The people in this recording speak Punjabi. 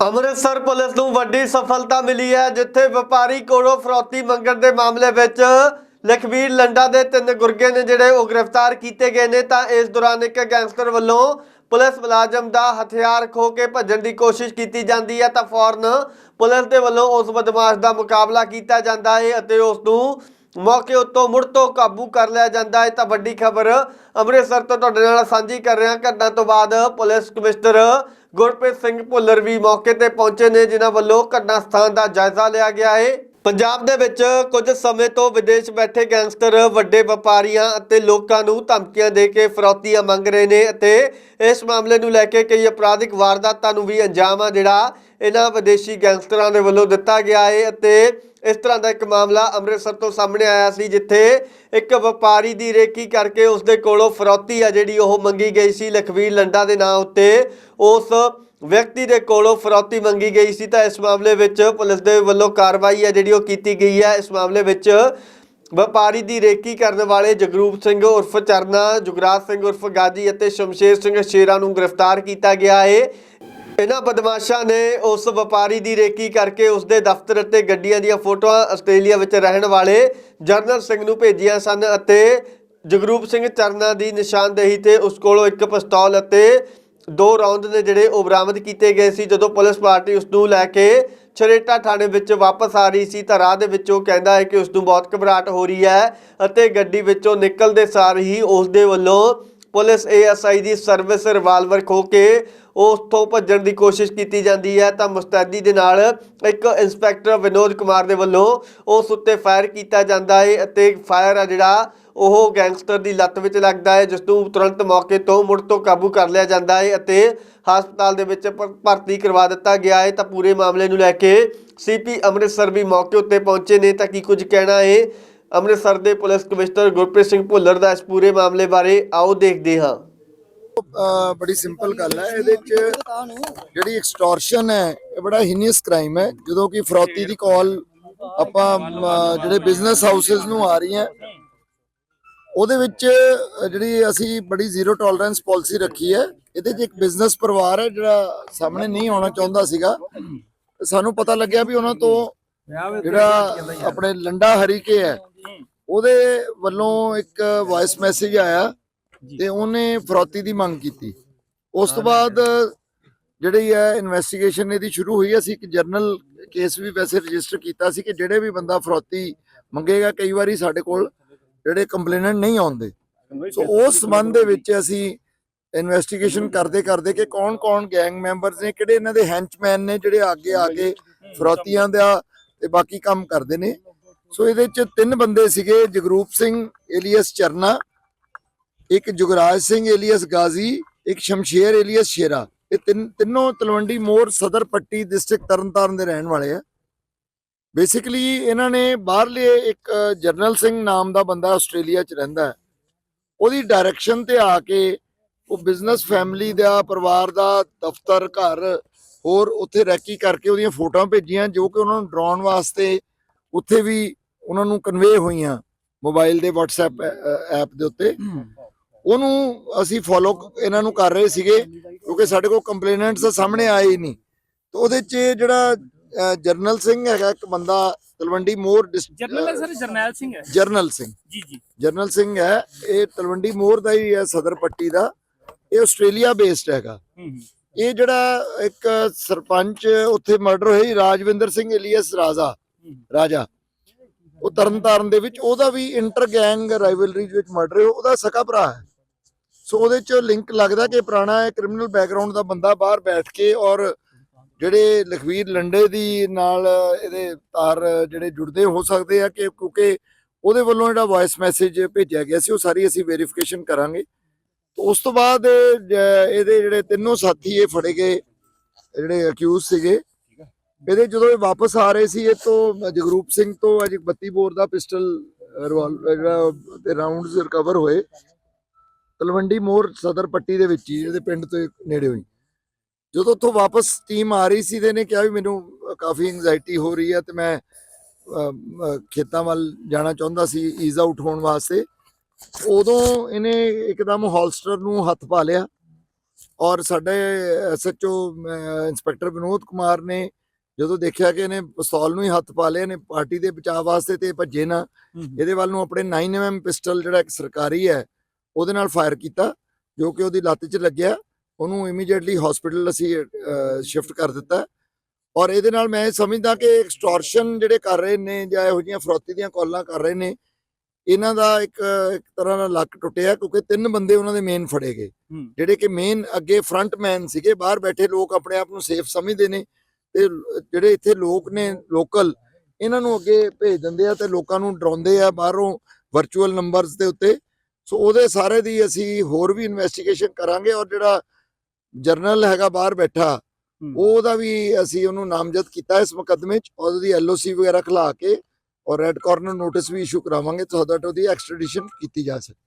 ਅੰਮ੍ਰਿਤਸਰ ਪੁਲਿਸ ਨੂੰ ਵੱਡੀ ਸਫਲਤਾ ਮਿਲੀ ਹੈ, ਜਿੱਥੇ ਵਪਾਰੀ ਕੋਲੋਂ ਫਰੌਤੀ ਮੰਗਣ ਦੇ ਮਾਮਲੇ ਵਿੱਚ ਲਖਵੀਰ ਲੰਡਾ ਦੇ ਤਿੰਨ ਗੁਰਗੇ ਨੇ ਜਿਹੜੇ ਉਹ ਗ੍ਰਿਫਤਾਰ ਕੀਤੇ ਗਏ ਨੇ। ਤਾਂ ਇਸ ਦੌਰਾਨ ਇੱਕ ਗੈਂਗਸਟਰ ਵੱਲੋਂ ਪੁਲਿਸ ਮੁਲਾਜ਼ਮ ਦਾ ਹਥਿਆਰ ਖੋ ਕੇ ਭੱਜਣ ਦੀ ਕੋਸ਼ਿਸ਼ ਕੀਤੀ ਜਾਂਦੀ ਹੈ। ਤਾਂ ਫੌਰਨ ਪੁਲਿਸ ਦੇ ਵੱਲੋਂ ਉਸ ਬਦਮਾਸ਼ ਦਾ ਮੁਕਾਬਲਾ ਕੀਤਾ ਜਾਂਦਾ ਹੈ ਅਤੇ ਉਸ ਨੂੰ ਮੌਕੇ ਉੱਤੋਂ ਮੁੜ ਤੋਂ ਕਾਬੂ ਕਰ ਲਿਆ ਜਾਂਦਾ ਹੈ। ਤਾਂ ਵੱਡੀ ਖਬਰ ਅੰਮ੍ਰਿਤਸਰ ਤੋਂ ਤੁਹਾਡੇ ਨਾਲ ਸਾਂਝੀ ਕਰ ਰਿਹਾ। ਘਟਨਾ ਤੋਂ ਬਾਅਦ ਪੁਲਿਸ ਕਮਿਸ਼ਨਰ ਗੁਰਪ੍ਰੀਤ ਸਿੰਘ ਭੁੱਲਰ ਵੀ ਮੌਕੇ ਤੇ ਪਹੁੰਚੇ ਨੇ, ਜਿਨ੍ਹਾਂ ਵੱਲੋਂ ਘਟਨਾ ਸਥਾਨ ਦਾ ਜਾਇਜ਼ਾ ਲਿਆ ਗਿਆ ਹੈ। ਪੰਜਾਬ ਦੇ ਵਿੱਚ ਕੁਝ ਸਮੇਂ ਤੋਂ ਵਿਦੇਸ਼ ਬੈਠੇ ਗੈਂਗਸਟਰ, ਵੱਡੇ ਵਪਾਰੀਆਂ ਅਤੇ ਲੋਕਾਂ ਨੂੰ ਧਮਕੀਆਂ ਦੇ ਕੇ ਫਰੌਤੀਆਂ ਮੰਗ ਰਹੇ ਨੇ ਅਤੇ ਇਸ ਮਾਮਲੇ ਨੂੰ ਲੈ ਕੇ ਕਈ ਅਪਰਾਧਿਕ ਵਾਰਦਾਤਾਂ ਨੂੰ ਵੀ ਅੰਜਾਮ ਆ ਜਿਹੜਾ ਇਹਨਾਂ ਵਿਦੇਸ਼ੀ ਗੈਂਗਸਟਰਾਂ ਦੇ ਵੱਲੋਂ ਦਿੱਤਾ ਗਿਆ ਹੈ ਅਤੇ ਇਸ ਤਰ੍ਹਾਂ ਦਾ ਇੱਕ ਮਾਮਲਾ ਅੰਮ੍ਰਿਤਸਰ ਤੋਂ ਸਾਹਮਣੇ ਆਇਆ ਸੀ, ਜਿੱਥੇ ਇੱਕ ਵਪਾਰੀ ਦੀ ਰੇਕੀ ਕਰਕੇ ਉਸ ਦੇ ਕੋਲੋਂ ਫਰੌਤੀ ਆ ਜਿਹੜੀ ਉਹ ਮੰਗੀ ਗਈ ਸੀ, ਲਖਵੀਰ ਲੰਡਾ ਦੇ ਨਾਂ ਉੱਤੇ। ਉਸ ਵਿਅਕਤੀ ਦੇ ਕੋਲੋਂ ਫਰੌਤੀ ਮੰਗੀ ਗਈ ਸੀ ਤਾਂ ਇਸ ਮਾਮਲੇ ਵਿੱਚ ਪੁਲਿਸ ਦੇ ਵੱਲੋਂ ਕਾਰਵਾਈ ਹੈ ਜਿਹੜੀ ਉਹ ਕੀਤੀ ਗਈ ਹੈ ਇਸ ਮਾਮਲੇ ਵਿੱਚ ਵਪਾਰੀ ਦੀ ਰੇਕੀ ਕਰਨ ਵਾਲੇ ਜਗਰੂਪ ਸਿੰਘ ਉਰਫ ਚਰਨਾ, ਜੁਗਰਾਜ ਸਿੰਘ ਉਰਫ ਗਾਜੀ ਅਤੇ ਸ਼ਮਸ਼ੇਰ ਸਿੰਘ ਸ਼ੇਰਾ ਨੂੰ ਗ੍ਰਿਫਤਾਰ ਕੀਤਾ ਗਿਆ ਹੈ ਇਹਨਾਂ ਬਦਮਾਸ਼ਾਂ ਨੇ ਉਸ ਵਪਾਰੀ ਦੀ ਰੇਕੀ ਕਰਕੇ ਉਸ ਦੇ ਦਫ਼ਤਰ ਅਤੇ ਗੱਡੀਆਂ ਦੀਆਂ ਫੋਟੋਆਂ ਆਸਟ੍ਰੇਲੀਆ ਵਿੱਚ ਰਹਿਣ ਵਾਲੇ ਜਰਨਲ ਸਿੰਘ ਨੂੰ ਭੇਜੀਆਂ ਸਨ ਅਤੇ ਜਗਰੂਪ ਸਿੰਘ ਚਰਨਾ ਦੀ ਨਿਸ਼ਾਨਦੇਹੀ ਤੇ ਉਸ ਕੋਲੋਂ ਇੱਕ ਪਿਸਤੌਲ ਅਤੇ ਦੋ ਰੌਂਦ ਨੇ ਜਿਹੜੇ ਉਹ ਬਰਾਮਦ ਕੀਤੇ ਗਏ ਸੀ, ਜਦੋਂ ਪੁਲਿਸ ਪਾਰਟੀ ਉਸ ਨੂੰ ਲੈ ਕੇ ਛਰੇਟਾ ਥਾਣੇ ਵਿੱਚ ਵਾਪਸ ਆ ਰਹੀ ਸੀ ਤਾਂ ਰਾਹ ਦੇ ਵਿੱਚੋਂ ਕਹਿੰਦਾ ਹੈ ਕਿ ਉਸ ਨੂੰ ਬਹੁਤ ਘਬਰਾਹਟ ਹੋ ਰਹੀ ਹੈ ਅਤੇ ਗੱਡੀ ਵਿੱਚੋਂ ਨਿਕਲਦੇ ਸਾਰ ਹੀ ਉਸ ਦੇ ਵੱਲੋਂ ਪੁਲਿਸ ਏਐਸਆਈ ਦੀ ਸਰਵਿਸ ਰਿਵਾਲਵਰ ਖੋ ਕੇ ਉਸ ਤੋਂ ਭੱਜਣ ਦੀ ਕੋਸ਼ਿਸ਼ ਕੀਤੀ ਜਾਂਦੀ ਹੈ ਤਾਂ ਮੁਸਤੈਦੀ ਦੇ ਨਾਲ ਇੱਕ ਇੰਸਪੈਕਟਰ ਵਿਨੋਦ ਕੁਮਾਰ ਦੇ ਵੱਲੋਂ ਉਸ ਉੱਤੇ ਫਾਇਰ ਕੀਤਾ ਜਾਂਦਾ ਹੈ ਅਤੇ ਫਾਇਰ ਆ ਜਿਹੜਾ, ਉਹ ਗੈਂਗਸਟਰ ਦੀ ਲੱਤ ਵਿੱਚ ਲੱਗਦਾ ਹੈ, ਜਿਸ ਨੂੰ ਤੁਰੰਤ ਮੌਕੇ ਤੋਂ ਮੁੜ ਤੋਂ ਕਾਬੂ ਕਰ ਲਿਆ ਜਾਂਦਾ ਹੈ ਅਤੇ ਹਸਪਤਾਲ ਦੇ ਵਿੱਚ ਭ- ਭਰਤੀ ਕਰਵਾ ਦਿੱਤਾ ਗਿਆ ਹੈ। ਤਾਂ ਪੂਰੇ ਮਾਮਲੇ ਨੂੰ ਲੈ ਕੇ ਸੀਪੀ ਅੰਮ੍ਰਿਤਸਰ ਵੀ ਮੌਕੇ ਉੱਤੇ ਪਹੁੰਚੇ ਨੇ। ਤਾਂ ਕੀ ਕੁਝ ਕਹਿਣਾ ਹੈ? ਅੰਮ੍ਰਿਤਸਰ ਦੇ ਪੁਲਿਸ ਕਮਿਸ਼ਨਰ ਗੁਰਪ੍ਰੀਤ ਸਿੰਘ ਭੁੱਲਰ ਦਾ ਇਸ ਪੂਰੇ ਮਾਮਲੇ ਬਾਰੇ ਆਓ ਦੇਖਦੇ ਹਾਂ। ਬੜੀ ਸਿੰਪਲ ਗੱਲ ਹੈ। ਇਹਦੇ ਚ ਜਿਹੜੀ ਐਕਸਟੋਰਸ਼ਨ ਹੈ, ਇਹ ਬੜਾ ਹੀਨੀਅਸ ਕ੍ਰਾਈਮ ਹੈ। ਜਦੋਂ ਕਿ ਫਰੌਤੀ ਦੀ ਕਾਲ ਆਪਾਂ ਜਿਹੜੇ ਬਿਜ਼ਨਸ ਹਾਊਸਸ ਨੂੰ ਆ ਰਹੀ ਉਹਦੇ ਵਿੱਚ ਜਿਹੜੀ ਅਸੀਂ ਬੜੀ ਜ਼ੀਰੋ ਟੋਲਰੈਂਸ ਪਾਲਿਸੀ ਰੱਖੀ ਹੈ। ਇਹਦੇ 'ਚ ਇੱਕ ਬਿਜ਼ਨਸ ਪਰਿਵਾਰ ਹੈ, ਜਿਹੜਾ ਸਾਹਮਣੇ ਨਹੀਂ ਆਉਣਾ ਚਾਹੁੰਦਾ ਸੀਗਾ। ਸਾਨੂੰ ਪਤਾ ਲੱਗਿਆ ਵੀ ਉਹਨਾਂ ਤੋਂ ਜਿਹੜਾ ਆਪਣੇ ਲੰਡਾ ਹਰੀਕੇ ਹੈ, ਉਹਦੇ ਵੱਲੋਂ ਇੱਕ ਵਾਇਸ ਮੈਸੇਜ ਆਇਆ। ਤੇ ਉਹਨੇ ਫਰੌਤੀ ਦੀ ਮੰਗ ਕੀਤੀ। ਉਸ ਤੋਂ ਬਾਅਦ ਜਿਹੜੀ ਹੈ ਇਨਵੈਸਟੀਗੇਸ਼ਨ ਇਹਦੀ ਸ਼ੁਰੂ ਹੋਈ ਅਸੀਂ ਇੱਕ ਜਰਨਲ ਕੇਸ ਵੀ ਵੈਸੇ ਰਜਿਸਟਰ ਕੀਤਾ ਸੀ ਕਿ ਜਿਹੜੇ ਵੀ ਬੰਦਾ ਫਰੌਤੀ ਮੰਗੇਗਾ ਕਈ ਵਾਰੀ ਸਾਡੇ ਕੋਲ ਜਿਹੜੇ ਕੰਪਲੇਨੈਂਟ ਨਹੀਂ ਆਉਂਦੇ। ਸੋ ਉਸ ਸੰਬੰਧ ਦੇ ਵਿੱਚ ਅਸੀਂ ਇਨਵੈਸਟੀਗੇਸ਼ਨ ਕਰਦੇ ਕਰਦੇ ਕਿ ਕੌਣ-ਕੌਣ ਗੈਂਗ ਮੈਂਬਰਸ ਨੇ ਕਿਹੜੇ ਇਹਨਾਂ ਦੇ ਹੈਂਚਮੈਨ ਨੇ ਜਿਹੜੇ ਅੱਗੇ ਆ ਕੇ ਫਰੌਤੀਆਂ ਦਾ ਤੇ ਬਾਕੀ ਕੰਮ ਕਰਦੇ ਨੇ। ਸੋ ਇਹਦੇ ਚ ਤਿੰਨ ਬੰਦੇ ਸੀਗੇ ਜਗਰੂਪ ਸਿੰਘ ਏਲੀਅਸ ਚਰਨਾ ਇੱਕ ਜੁਗਰਾਜ ਸਿੰਘ ਏਲੀਅਸ ਗਾਜ਼ੀ, ਇੱਕ ਸ਼ਮਸ਼ੇਰ ਏਲੀਅਸ ਸ਼ੇਰਾ। ਇਹ ਤਿੰਨ, ਤਿੰਨੋਂ ਤਲਵੰਡੀ ਮੋਰ ਸਦਰ ਪੱਟੀ ਡਿਸਟ੍ਰਿਕਟ ਤਰਨਤਾਰਨ ਦੇ ਰਹਿਣ ਵਾਲੇ ਆ। ਬੇਸਿਕਲੀ ਇਹਨਾਂ ਨੇ ਬਾਹਰਲੇ ਇੱਕ ਜਰਨਲ ਸਿੰਘ ਨਾਮ ਦਾ ਬੰਦਾ ਆਸਟ੍ਰੇਲੀਆ ਚ ਰਹਿੰਦਾ ਉਹਦੀ ਡਾਇਰੈਕਸ਼ਨ ਤੇ ਆ ਕੇ ਉਹ ਬਿਜ਼ਨਸ ਫੈਮਿਲੀ ਦਾ, ਪਰਿਵਾਰ ਦਾ, ਦਫ਼ਤਰ, ਘਰ, ਹੋਰ ਉੱਥੇ ਰੈਕੀ ਕਰਕੇ ਉਹਦੀਆਂ ਫੋਟੋਆਂ ਭੇਜੀਆਂ, ਜੋ ਕਿ ਉਹਨਾਂ ਨੂੰ ਡਰਾਉਣ ਵਾਸਤੇ ਉੱਥੇ ਵੀ ਉਹਨਾਂ ਨੂੰ ਕਨਵੇ ਹੋਈਆਂ। ਮੋਬਾਈਲ ਦੇ WhatsApp ਐਪ ਦੇ ਉੱਤੇ। ਉਹਨੂੰ ਅਸੀਂ ਫੋਲੋ ਇਹਨਾਂ ਨੂੰ ਕਰ ਰਹੇ ਸੀਗੇ ਕਿਉਂਕਿ ਸਾਡੇ ਕੋਲ ਕੰਪਲੇਨੈਂਟਸ ਸਾਹਮਣੇ ਆਏ ਹੀ ਨਹੀਂ। ਤੇ ਉਹਦੇ 'ਚ ਜਿਹੜਾ ਜਰਨਲ ਸਿੰਘ ਹੈਗਾ ਇੱਕ ਬੰਦਾ ਤਲਵੰਡੀ ਮੋਰ ਜਰਨਲ ਹੈ ਸਰ ਜਰਨੈਲ ਸਿੰਘ ਹੈ। ਜਰਨਲ ਸਿੰਘ। ਜੀ ਜੀ। ਜਰਨਲ ਸਿੰਘ ਹੈ ਇਹ ਤਲਵੰਡੀ ਮੋਰ ਦਾ ਹੀ ਹੈ ਸਦਰ ਪੱਟੀ ਦਾ। ਇਹ ਆਸਟ੍ਰੇਲੀਆ ਬੇਸਡ ਹੈਗਾ। ਇਹ ਜਿਹੜਾ ਇੱਕ ਸਰਪੰਚ ਉੱਥੇ ਮਰਡਰ ਹੋਈ ਰਾਜਵਿੰਦਰ ਸਿੰਘ ਇਲੀਅਸ ਰਾਜਾ ਰਾਜਾ। ਉਹ ਤਰਨਤਾਰਨ ਦੇ ਵਿੱਚ ਉਹਦਾ ਵੀ ਇੰਟਰ ਗੈਂਗ ਰਾਈਵਲਰੀ ਵਿੱਚ ਮਰਡਰ ਹੋਇਆ ਉਹਦਾ ਸਕਾ ਭਰਾ ਹੈ। ਸੋ ਉਹਦੇ ਚ ਲਿੰਕ ਲੱਗਦਾ ਕਿ ਪੁਰਾਣਾ ਕ੍ਰਿਮੀਨਲ ਬੈਕਗ੍ਰਾਉਂਡ ਦਾ ਬੰਦਾ ਬਾਹਰ ਬੈਠ ਕੇ ਔਰ ਜਿਹੜੇ ਲਖਵੀਰ ਲੰਡੇ ਦੀ ਨਾਲ ਇਹਦੇ ਤਾਰ ਜਿਹੜੇ ਜੁੜਦੇ ਹੋ ਸਕਦੇ ਆ ਕਿ ਕਿਉਂਕਿ ਉਹਦੇ ਵੱਲੋਂ ਜਿਹੜਾ ਵਾਇਸ ਮੈਸੇਜ ਭੇਜਿਆ ਗਿਆ ਸੀ, ਉਹ ਸਾਰੀ ਅਸੀਂ ਵੈਰੀਫਿਕੇਸ਼ਨ ਕਰਾਂਗੇ। ਉਸ ਤੋਂ ਬਾਅਦ ਇਹਦੇ ਜਿਹੜੇ ਤਿੰਨੋਂ ਸਾਥੀ ਇਹ ਫੜੇ ਗਏ, ਜਿਹੜੇ ਅਕਿਊਜ਼ ਸੀਗੇ। ਇਹਦੇ ਜਦੋਂ ਇਹ ਵਾਪਸ ਆ ਰਹੇ ਸੀ, ਇਹ ਤੋਂ ਜਗਰੂਪ ਸਿੰਘ ਤੋਂ ਅਜ 32 ਬੋਰ ਦਾ ਪਿਸਟਲ ਰਿਵਾਲਵਰ ਜਿਹੜਾ ਰਾਉਂਡਸ ਰਿਕਵਰ ਹੋਏ। ਤਲਵੰਡੀ ਮੋਰ ਸਦਰ ਪੱਟੀ ਦੇ ਵਿੱਚ ਹੀ ਇਹਦੇ ਪਿੰਡ ਤੋਂ ਨੇੜੇ ਹੋਈ। ਜਦੋਂ ਉੱਥੋਂ ਵਾਪਸ ਟੀਮ ਆ ਰਹੀ ਸੀ ਤੇ ਇਹਨੇ ਕਿਹਾ ਵੀ ਮੈਨੂੰ ਕਾਫੀ ਐਂਜ਼ਾਈਟੀ ਹੋ ਰਹੀ ਹੈ ਤੇ ਮੈਂ ਖੇਤਾਂ ਵੱਲ ਜਾਣਾ ਚਾਹੁੰਦਾ ਸੀ ਈਜ਼ ਆਊਟ ਹੋਣ ਵਾਸਤੇ। ਉਦੋਂ ਇਹਨੇ ਇੱਕਦਮ ਹੋਲਸਟਰ ਨੂੰ ਹੱਥ ਪਾ ਲਿਆ ਔਰ ਸਾਡੇ ਐਸਐਚਓ ਇੰਸਪੈਕਟਰ ਵਿਨੋਦ ਕੁਮਾਰ ਨੇ ਜਦੋਂ ਦੇਖਿਆ ਕਿ ਇਹਨੇ ਪਿਸਤੌਲ ਨੂੰ ਹੀ ਹੱਥ ਪਾ ਲਿਆ ਨੇ ਪਾਰਟੀ ਦੇ ਬਚਾਅ ਵਾਸਤੇ ਤੇ ਭੱਜੇ ਨਾ। ਇਹਦੇ ਵੱਲ ਨੂੰ ਆਪਣੇ 9mm ਪਿਸਟਲ ਜਿਹੜਾ ਇੱਕ ਸਰਕਾਰੀ ਹੈ ਉਹਦੇ ਨਾਲ ਫਾਇਰ ਕੀਤਾ ਜੋ ਕਿ ਉਹਦੀ ਲੱਤ 'ਚ ਲੱਗਿਆ। ਉਹਨੂੰ ਇਮੀਡੀਏਟਲੀ ਹਸਪੀਟਲ ਅਸੀਂ ਸ਼ਿਫਟ ਕਰ ਦਿੱਤਾ। ਔਰ ਇਹਦੇ ਨਾਲ ਮੈਂ ਸਮਝਦਾ ਕਿ ਐਕਸਟੋਰਸ਼ਨ ਜਿਹੜੇ ਕਰ ਰਹੇ ਨੇ ਜਾਂ ਇਹੋ ਜਿਹੀਆਂ ਫਰੌਤੀ ਦੀਆਂ ਕਾਲਾਂ ਕਰ ਰਹੇ ਨੇ ਇਹਨਾਂ ਦਾ ਇੱਕ ਇੱਕ ਤਰ੍ਹਾਂ ਨਾਲ ਲੱਕ ਟੁੱਟਿਆ ਕਿਉਂਕਿ ਤਿੰਨ ਬੰਦੇ ਉਹਨਾਂ ਦੇ ਮੇਨ ਫੜੇ ਗਏ। ਜਿਹੜੇ ਕਿ ਮੇਨ ਅੱਗੇ ਫਰੰਟ ਮੈਨ ਸੀਗੇ ਬਾਹਰ ਬੈਠੇ ਲੋਕ ਆਪਣੇ ਆਪ ਨੂੰ ਸੇਫ ਸਮਝਦੇ ਨੇ ਤੇ ਜਿਹੜੇ ਇੱਥੇ ਲੋਕ ਨੇ ਲੋਕਲ ਇਹਨਾਂ ਨੂੰ ਅੱਗੇ ਭੇਜ ਦਿੰਦੇ ਆ ਤੇ ਲੋਕਾਂ ਨੂੰ ਡਰਾਉਂਦੇ ਆ ਬਾਹਰੋਂ ਵਰਚੁਅਲ ਨੰਬਰਸ ਦੇ ਉੱਤੇ। ਸੋ ਉਹਦੇ ਸਾਰੇ ਦੀ ਅਸੀਂ ਹੋਰ ਵੀ ਇਨਵੈਸਟੀਗੇਸ਼ਨ ਕਰਾਂਗੇ ਔਰ ਜਿਹੜਾ ਜਰਨਲ ਹੈਗਾ ਬਾਹਰ ਬੈਠਾ ਉਹਦਾ ਵੀ ਅਸੀਂ ਉਹਨੂੰ ਨਾਮਜ਼ਦ ਕੀਤਾ ਇਸ ਮੁਕੱਦਮੇ 'ਚ ਔਰ ਉਹਦੀ ਐਲਓਸੀ ਵਗੈਰਾ ਖਿਲਾ ਕੇ ਔਰ ਰੈੱਡ ਕਾਰਨਰ ਨੋਟਿਸ ਵੀ ਇਸ਼ੂ ਕਰਾਵਾਂਗੇ ਤਾਂ that ਉਹਦੀ ਐਕਸਟ੍ਰੈਡੀਸ਼ਨ ਕੀਤੀ ਜਾ ਸਕੇ